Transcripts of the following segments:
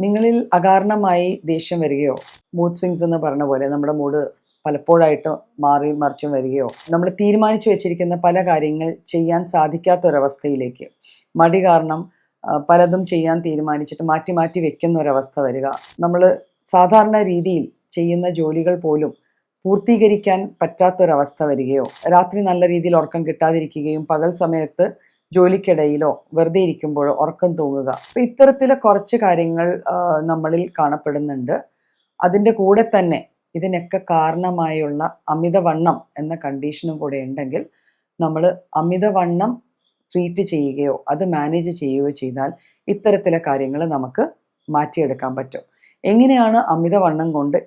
നിങ്ങളിൽ അകാരണമായി ദേഷ്യം വരികയോ മൂഡ് സ്വിങ്സ് എന്ന് പറഞ്ഞ പോലെ നമ്മുടെ മൂഡ് പലപ്പോഴായിട്ട് മാറി മറിച്ചും വരികയോ നമ്മൾ തീരുമാനിച്ചു വെച്ചിരിക്കുന്ന പല കാര്യങ്ങൾ ചെയ്യാൻ സാധിക്കാത്തൊരവസ്ഥയിലേക്ക് മടി കാരണം പലതും ചെയ്യാൻ തീരുമാനിച്ചിട്ട് മാറ്റി മാറ്റി വെക്കുന്ന ഒരവസ്ഥ വരിക നമ്മൾ സാധാരണ രീതിയിൽ ചെയ്യുന്ന ജോലികൾ പോലും പൂർത്തീകരിക്കാൻ പറ്റാത്തൊരവസ്ഥ വരികയോ രാത്രി നല്ല രീതിയിൽ ഉറക്കം കിട്ടാതിരിക്കുകയും പകൽ സമയത്ത് ജോലിക്കിടയിലോ വെറുതെ ഇരിക്കുമ്പോഴോ ഉറക്കം തൂങ്ങുക. അപ്പൊ ഇത്തരത്തിലെ കുറച്ച് കാര്യങ്ങൾ നമ്മളിൽ കാണപ്പെടുന്നുണ്ട്. അതിന്റെ കൂടെ തന്നെ ഇതിനൊക്കെ കാരണമായുള്ള അമിതവണ്ണം എന്ന കണ്ടീഷനും കൂടെ ഉണ്ടെങ്കിൽ നമ്മൾ അമിതവണ്ണം ട്രീറ്റ് ചെയ്യുകയോ അത് മാനേജ് ചെയ്യുകയോ ചെയ്താൽ ഇത്തരത്തിലെ കാര്യങ്ങൾ നമുക്ക് മാറ്റിയെടുക്കാൻ പറ്റും. എങ്ങനെയാണ് അമിതവണ്ണം കൊണ്ട്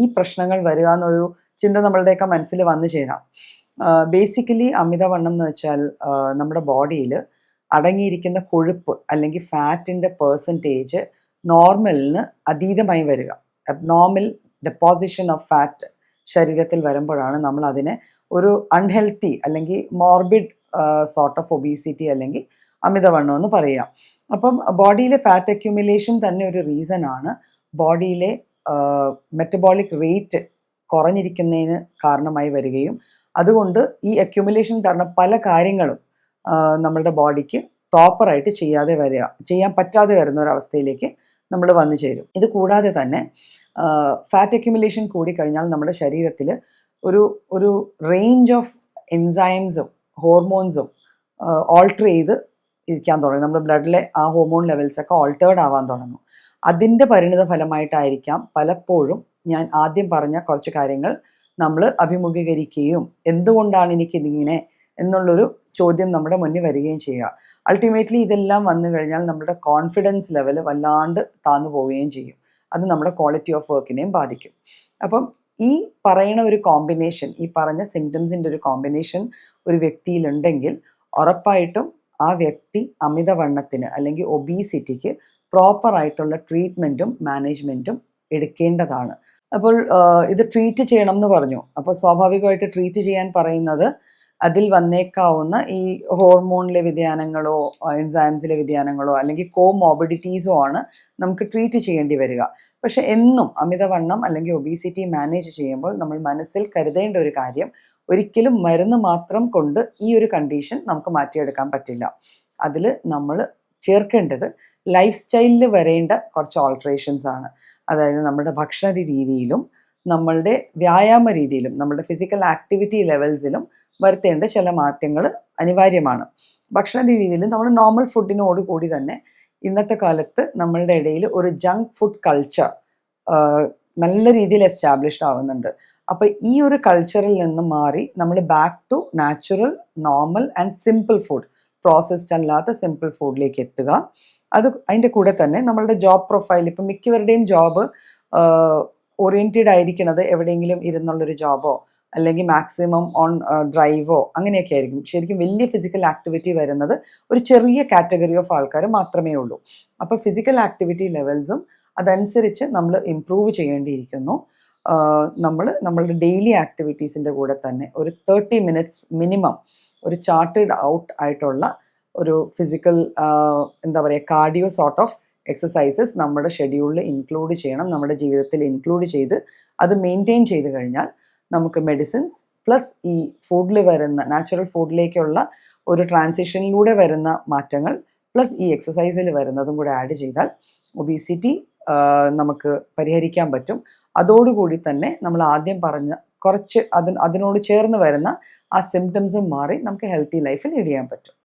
ഈ പ്രശ്നങ്ങൾ വരിക എന്നൊരു ചിന്ത നമ്മളുടെയൊക്കെ മനസ്സിൽ വന്നു ചേരാം. ബേസിക്കലി അമിതവണ്ണം എന്ന് വെച്ചാൽ നമ്മുടെ ബോഡിയിൽ അടങ്ങിയിരിക്കുന്ന കൊഴുപ്പ് അല്ലെങ്കിൽ ഫാറ്റിന്റെ പേഴ്സന്റേജ് നോർമലിന് അതീതമായി വരിക. അബ്നോർമൽ ഡെപ്പോസിഷൻ ഓഫ് ഫാറ്റ് ശരീരത്തിൽ വരുമ്പോഴാണ് നമ്മൾ അതിനെ ഒരു അൺഹെൽത്തി അല്ലെങ്കിൽ മോർബിഡ് സോർട്ട് ഓഫ് ഒബീസിറ്റി അല്ലെങ്കിൽ അമിതവണ്ണം എന്ന് പറയാം. അപ്പം ബോഡിയിലെ ഫാറ്റ് അക്യുമുലേഷൻ തന്നെ ഒരു റീസൺ ആണ്. ബോഡിയിലെ മെറ്റബോളിക് റേറ്റ് കുറഞ്ഞിരിക്കുന്നതിന് കാരണമായി വരികയും അതുകൊണ്ട് ഈ അക്യുമുലേഷൻ കാരണം പല കാര്യങ്ങളും നമ്മളുടെ ബോഡിക്ക് പ്രോപ്പറായിട്ട് ചെയ്യാതെ വരിക ചെയ്യാൻ പറ്റാതെ വരുന്ന ഒരവസ്ഥയിലേക്ക് നമ്മൾ വന്നു ചേരും. ഇത് കൂടാതെ തന്നെ ഫാറ്റ് അക്യുമുലേഷൻ കൂടിക്കഴിഞ്ഞാൽ നമ്മുടെ ശരീരത്തിൽ ഒരു ഒരു റേഞ്ച് ഓഫ് എൻസൈംസും ഹോർമോൺസും ഓൾട്ടർ ചെയ്ത് ഇരിക്കാൻ തുടങ്ങും. നമ്മുടെ ബ്ലഡിലെ ആ ഹോർമോൺ ലെവൽസൊക്കെ ഓൾട്ടേർഡ് ആവാൻ തുടങ്ങും. അതിന്റെ പരിണിത ഫലമായിട്ടായിരിക്കാം പലപ്പോഴും ഞാൻ ആദ്യം പറഞ്ഞ കുറച്ച് കാര്യങ്ങൾ നമ്മൾ അഭിമുഖീകരിക്കുകയും എന്തുകൊണ്ടാണ് എനിക്ക് ഇതിങ്ങനെ എന്നുള്ളൊരു ചോദ്യം നമ്മുടെ മുന്നിൽ വരികയും ചെയ്യുക. അൾട്ടിമേറ്റ്ലി ഇതെല്ലാം വന്നു കഴിഞ്ഞാൽ നമ്മുടെ കോൺഫിഡൻസ് ലെവൽ വല്ലാണ്ട് താന്നു പോവുകയും ചെയ്യും. അത് നമ്മുടെ ക്വാളിറ്റി ഓഫ് വർക്കിനെയും ബാധിക്കും. അപ്പം ഈ പറയണ ഒരു കോമ്പിനേഷൻ ഈ പറഞ്ഞ സിംറ്റംസിന്റെ ഒരു കോമ്പിനേഷൻ ഒരു വ്യക്തിയിലുണ്ടെങ്കിൽ ഉറപ്പായിട്ടും ആ വ്യക്തി അമിതവണ്ണത്തിന് അല്ലെങ്കിൽ ഒബീസിറ്റിക്ക് പ്രോപ്പറായിട്ടുള്ള ട്രീറ്റ്മെന്റും മാനേജ്മെന്റും എടുക്കേണ്ടതാണ്. അപ്പോൾ ഇത് ട്രീറ്റ് ചെയ്യണം എന്ന് പറഞ്ഞു. അപ്പോൾ സ്വാഭാവികമായിട്ട് ട്രീറ്റ് ചെയ്യാൻ പറയുന്നത് അതിൽ വന്നേക്കാവുന്ന ഈ ഹോർമോണിലെ വ്യതിയാനങ്ങളോ എൻസൈംസിലെ വ്യതിയാനങ്ങളോ അല്ലെങ്കിൽ കോമോബിഡിറ്റീസോ ആണ് നമുക്ക് ട്രീറ്റ് ചെയ്യേണ്ടി വരിക. പക്ഷെ എന്നും അമിതവണ്ണം അല്ലെങ്കിൽ ഒബീസിറ്റി മാനേജ് ചെയ്യുമ്പോൾ നമ്മൾ മനസ്സിൽ കരുതേണ്ട ഒരു കാര്യം ഒരിക്കലും മരുന്ന് മാത്രം കൊണ്ട് ഈ ഒരു കണ്ടീഷൻ നമുക്ക് മാറ്റിയെടുക്കാൻ പറ്റില്ല. അതിൽ നമ്മൾ ചേർക്കേണ്ടത് ലൈഫ് സ്റ്റൈലിൽ വരേണ്ട കുറച്ച് ഓൾട്രേഷൻസ് ആണ്. അതായത് നമ്മുടെ ഭക്ഷണ രീതിയിലും നമ്മളുടെ വ്യായാമ രീതിയിലും നമ്മുടെ ഫിസിക്കൽ ആക്ടിവിറ്റി ലെവൽസിലും വരുത്തേണ്ട ചില മാറ്റങ്ങൾ അനിവാര്യമാണ്. ഭക്ഷണ രീതിയിൽ നമ്മൾ നോർമൽ ഫുഡിനോട് കൂടി തന്നെ ഇന്നത്തെ കാലത്ത് നമ്മളുടെ ഇടയിൽ ഒരു ജങ്ക് ഫുഡ് കൾച്ചർ നല്ല രീതിയിൽ എസ്റ്റാബ്ലിഷ്ഡ് ആവുന്നുണ്ട്. അപ്പോൾ ഈ ഒരു കൾച്ചറിൽ നിന്ന് മാറി നമ്മൾ back to natural normal and simple food processed അല്ലാത്ത സിമ്പിൾ ഫുഡിലേക്ക് എത്തുക. അത് അതിന്റെ കൂടെ തന്നെ നമ്മളുടെ ജോബ് പ്രൊഫൈൽ ഇപ്പം മിക്കവരുടെയും ജോബ് ഓറിയന്റഡ് ആയിരിക്കുന്നത് എവിടെയെങ്കിലും ഇരുന്നുള്ളൊരു ജോബോ അല്ലെങ്കിൽ മാക്സിമം ഓൺ ഡ്രൈവോ അങ്ങനെയൊക്കെ ആയിരിക്കും. ശരിക്കും വലിയ ഫിസിക്കൽ ആക്ടിവിറ്റി വരുന്നത് ഒരു ചെറിയ കാറ്റഗറി ഓഫ് ആൾക്കാർ മാത്രമേ ഉള്ളൂ. അപ്പോൾ ഫിസിക്കൽ ആക്ടിവിറ്റി ലെവൽസും അതനുസരിച്ച് നമ്മൾ ഇമ്പ്രൂവ് ചെയ്യേണ്ടിയിരിക്കുന്നു. നമ്മൾ നമ്മളുടെ ഡെയിലി ആക്ടിവിറ്റീസിന്റെ കൂടെ തന്നെ ഒരു തേർട്ടി മിനിറ്റ്സ് മിനിമം ഒരു ചാർട്ടേഡ് ഔട്ട് ആയിട്ടുള്ള ഒരു ഫിസിക്കൽ എന്താ പറയുക കാർഡിയോ സോർട്ട് ഓഫ് എക്സസൈസസ് നമ്മുടെ ഷെഡ്യൂളിൽ ഇൻക്ലൂഡ് ചെയ്യണം നമ്മുടെ ജീവിതത്തിൽ ഇൻക്ലൂഡ് ചെയ്ത് അത് മെയിന്റെയിൻ ചെയ്ത് കഴിഞ്ഞാൽ നമുക്ക് മെഡിസിൻസ് പ്ലസ് ഈ ഫുഡിൽ വരുന്ന നാച്ചുറൽ ഫുഡിലേക്കുള്ള ഒരു ട്രാൻസിഷനിലൂടെ വരുന്ന മാറ്റങ്ങൾ പ്ലസ് ഈ എക്സസൈസിൽ വരുന്നതും കൂടെ ആഡ് ചെയ്താൽ ഒബീസിറ്റി നമുക്ക് പരിഹരിക്കാൻ പറ്റും. അതോടുകൂടി തന്നെ നമ്മൾ ആദ്യം പറഞ്ഞ കുറച്ച് അതിനോട് ചേർന്ന് വരുന്ന ആ സിംറ്റംസും മാറി നമുക്ക് ഹെൽത്തി ലൈഫ് ലീഡ് ചെയ്യാൻ പറ്റും.